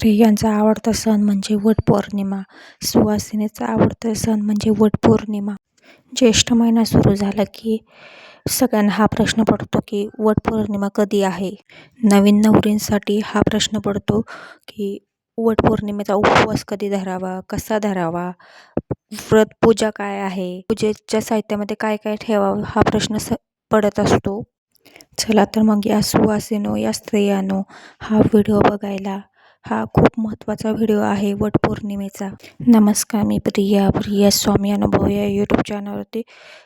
स्त्रियांचा आवडता सण म्हणजे वटपौर्णिमा सुवासिनीचा आवडता सण म्हणजे वटपौर्णिमा ज्येष्ठ महिना सुरू झाला की सगळ्यांना हा प्रश्न पडतो की वटपौर्णिमा कधी आहे? नवीन नवरींसाठी हा प्रश्न पडतो की वटपौर्णिमेचा उपवास कधी धरावा? कसा धरावा? व्रत पूजा काय आहे? पूजेच्या साहित्यामध्ये काय काय ठेवावं? हा प्रश्न स पडत असतो. चला तर मग या सुवासिनो या स्त्रियानो हा व्हिडिओ बघायला हा खूप महत्त्वाचा व्हिडिओ आहे वटपौर्णिमेचा नमस्कार मी प्रिया प्रिया स्वामी अनुभव या यूट्यूब चॅनलवरती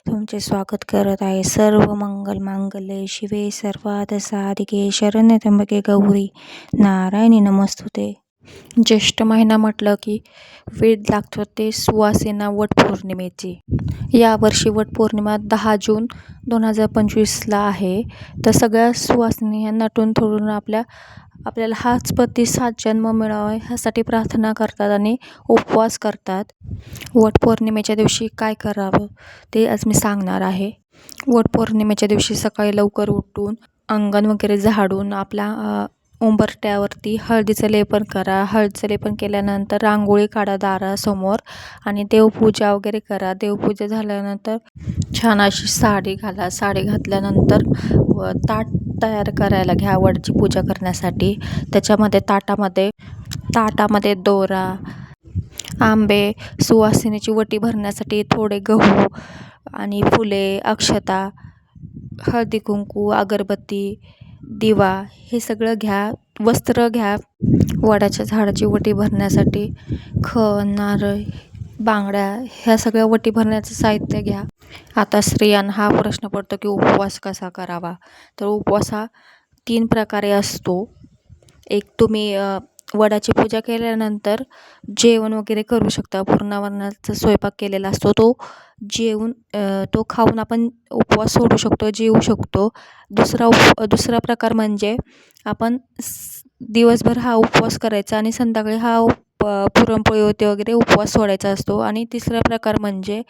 तुमचे स्वागत करत आहे. सर्व मंगल मांगल्ये शिवे सर्वाद साधिके शरण्य त्र्यंबके गौरी नारायणी नमस्तुते. ज्येष्ठ महिना म्हटलं की वेळ लागतो ते सुवासिना वटपौर्णिमेची यावर्षी वटपौर्णिमा दहा जून दोन हजार पंचवीसला आहे. तर सगळ्या सुवासिनी ह्या नटून थोडून आपल्या आपल्याला हाच प्रतिसाद जन्म मिळावा ह्यासाठी प्रार्थना करतात आणि उपवास करतात. वटपौर्णिमेच्या दिवशी काय करावं ते आज मी सांगणार आहे. वटपौर्णिमेच्या दिवशी सकाळी लवकर उठून अंगण वगैरे झाडून आपला उंबरट्यावरती हळदीचं लेपन करा. हळदीचं लेपन केल्यानंतर रांगोळी काढा दारासमोर आणि देवपूजा वगैरे करा. देवपूजा झाल्यानंतर छान अशी साडी घाला. साडी घातल्यानंतर व ताट तयार करायला घ्या वडची पूजा करण्यासाठी. त्याच्यामध्ये ताटामध्ये ताटामध्ये दोरा आंबे सुवासिनीची वटी भरण्यासाठी थोडे गहू आणि फुले अक्षता हळदी कुंकू अगरबत्ती दिवा हे सगळं घ्या. वस्त्र घ्या. वडाच्या झाडाची वटी भरण्यासाठी ख नारळ बांगड्या ह्या सगळ्या वटी भरण्याचं साहित्य घ्या. आता स्त्रियांना हा प्रश्न पडतो की उपवास कसा करावा? तर उपवास हा तीन प्रकारे असतो. एक तुम्ही वडाची पूजा केल्यानंतर जेवण वगैरे करू शकता. पूर्णावरणाचा स्वयंपाक केलेला असतो. तो जेवून तो खाऊन आपण उपवास सोडू शकतो जेवू शकतो. दुसरा उप दुसरा प्रकार म्हणजे आपण दिवसभर हा उपवास करायचा आणि संध्याकाळी हा उप पुरणपोळी होते वगैरे उपवास सोडायचा असतो. आणि तिसरा प्रकार म्हणजे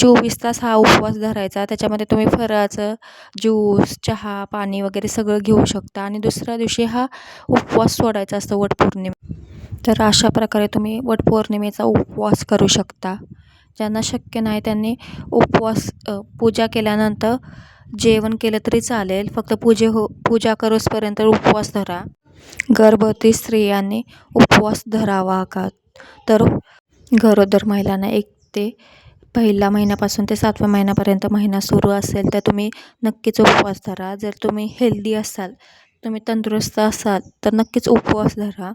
चोवीस तास हा उपवास धरायचा. त्याच्यामध्ये तुम्ही फराळाचं ज्यूस चहा पाणी वगैरे सगळं घेऊ शकता. आणि दुसऱ्या दिवशी हा उपवास सोडायचा असतो वटपौर्णिमा तर अशा प्रकारे तुम्ही वटपौर्णिमेचा उपवास करू शकता. ज्यांना शक्य नाही त्यांनी उपवास पूजा केल्यानंतर जेवण केलं तरी चालेल. फक्त पूजे हो पूजा करोसपर्यंत उपवास धरा. गर्भवती स्त्रियांनी उपवास धरावा का? तर गरोदर महिलांना एक ते पहिल्या महिन्यापासून ते सातव्या महिन्यापर्यंत महिना सुरू असेल तर तुम्ही नक्कीच उपवास धरा. जर तुम्ही हेल्दी असाल तुम्ही तंदुरुस्त असाल तर नक्कीच उपवास धरा.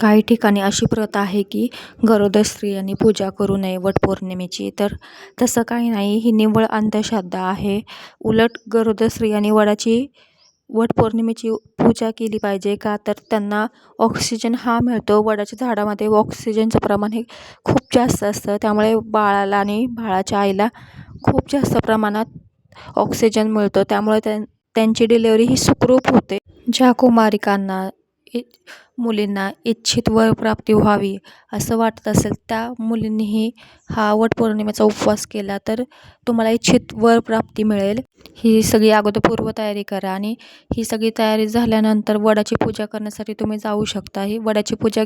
काही ठिकाणी अशी प्रथा आहे की गरोदर स्त्रियांनी पूजा करू नये वटपौर्णिमेची तर तसं काही नाही. ही निव्वळ अंधश्रद्धा आहे. उलट गरोदर स्त्रियांनी वडाची वटपौर्णिमेची पूजा केली पाहिजे का? तर त्यांना ऑक्सिजन हा मिळतो. वडाच्या झाडामध्ये ऑक्सिजनचं प्रमाण हे खूप जास्त असतं. त्यामुळे बाळाला आणि बाळाच्या आईला खूप जास्त प्रमाणात ऑक्सिजन मिळतो. त्यामुळे त्यां त्यांची डिलेवरी ही सुखरूप होते. ज्या कुमारिकांना मुलींना इच्छित वरप्राप्ती व्हावी असं वाटत असेल त्या मुलींनीही हा वटपौर्णिमेचा उपवास केला तर तुम्हाला इच्छित वरप्राप्ती मिळेल. ही सगळी अगोदर पूर्वतयारी करा आणि ही सगळी तयारी झाल्यानंतर वडाची पूजा करण्यासाठी तुम्ही जाऊ शकता. ही वडाची पूजा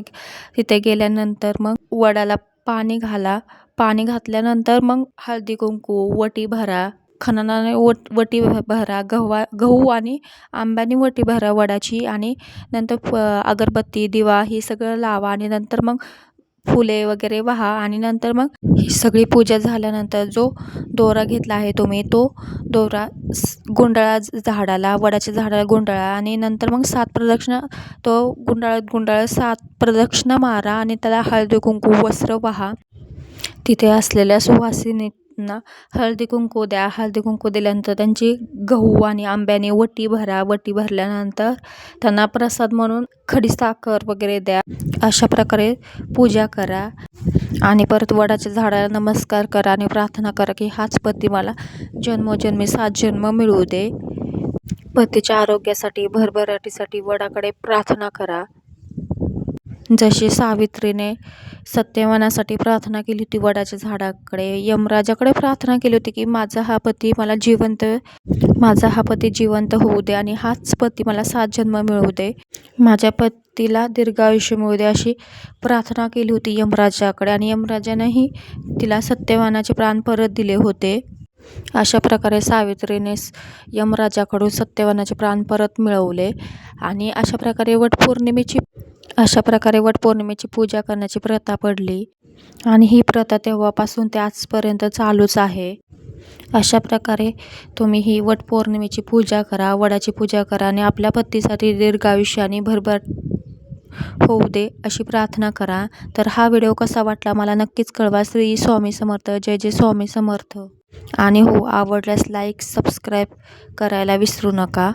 तिथे गेल्यानंतर मग वडाला पाणी घाला. पाणी घातल्यानंतर मग हळदी कुंकू वटी भरा. खननाने वट वटी भरा गव्हा गहू आणि आंब्याने वटी भरा वडाची आणि नंतर फ अगरबत्ती दिवा ही सगळं लावा आणि नंतर मग फुले वगैरे वाहा आणि नंतर मग ही सगळी पूजा झाल्यानंतर जो दोरा घेतला आहे तुम्ही तो दोरा गुंडाळा झाडाला वडाच्या झाडाला गुंडाळा आणि नंतर मग सात प्रदक्षिणा तो गुंडाळत गुंडाळत सात प्रदक्षिणा मारा आणि त्याला हळदी कुंकू वस्त्र वाहा. तिथे असलेल्या सुवासिनींना हळदी कुंकू द्या. हळदी कुंकू दिल्यानंतर त्यांची गहू आणि आंब्याने वटी भरा. वटी भरल्यानंतर त्यांना प्रसाद म्हणून खडी साखर वगैरे द्या. अशा प्रकारे पूजा करा. आणि परत वडाच्या झाडाला नमस्कार करा आणि प्रार्थना करा की हाच पती मला जन्मोजन्मी सात जन्म मिळू दे. पतीच्या आरोग्यासाठी भरभराटीसाठी वडाकडे प्रार्थना करा. जशी सावित्रीने सत्यवानासाठी प्रार्थना केली होती वडाच्या झाडाकडे यमराजाकडे प्रार्थना केली होती की माझा हा पती मला जिवंत माझा हा पती जिवंत होऊ दे आणि हाच पती मला सात जन्म मिळवू दे. माझ्या पतीला दीर्घायुष्य मिळू दे अशी प्रार्थना केली होती यमराजाकडे आणि यमराजानेही तिला सत्यवानाचे प्राण परत दिले होते. अशा प्रकारे सावित्रीने यमराजाकडून सत्यवानाचे प्राण परत मिळवले आणि अशा प्रकारे वटपौर्णिमेची अशा प्रकारे वटपौर्णिमेची पूजा करण्याची प्रथा पडली. आणि ही प्रथा तेव्हापासून ते आजपर्यंत चालूच आहे. अशा प्रकारे तुम्ही ही वटपौर्णिमेची पूजा करा वडाची पूजा करा आणि आपल्या पत्तीसाठी दीर्घायुष्याने आणि भरभर होऊ दे अशी प्रार्थना करा. तर हा व्हिडिओ कसा वाटला मला नक्कीच कळवा. श्री स्वामी समर्थ. जय जय स्वामी समर्थ. आणि हो आवडल्यास लाईक सबस्क्राईब करायला विसरू नका.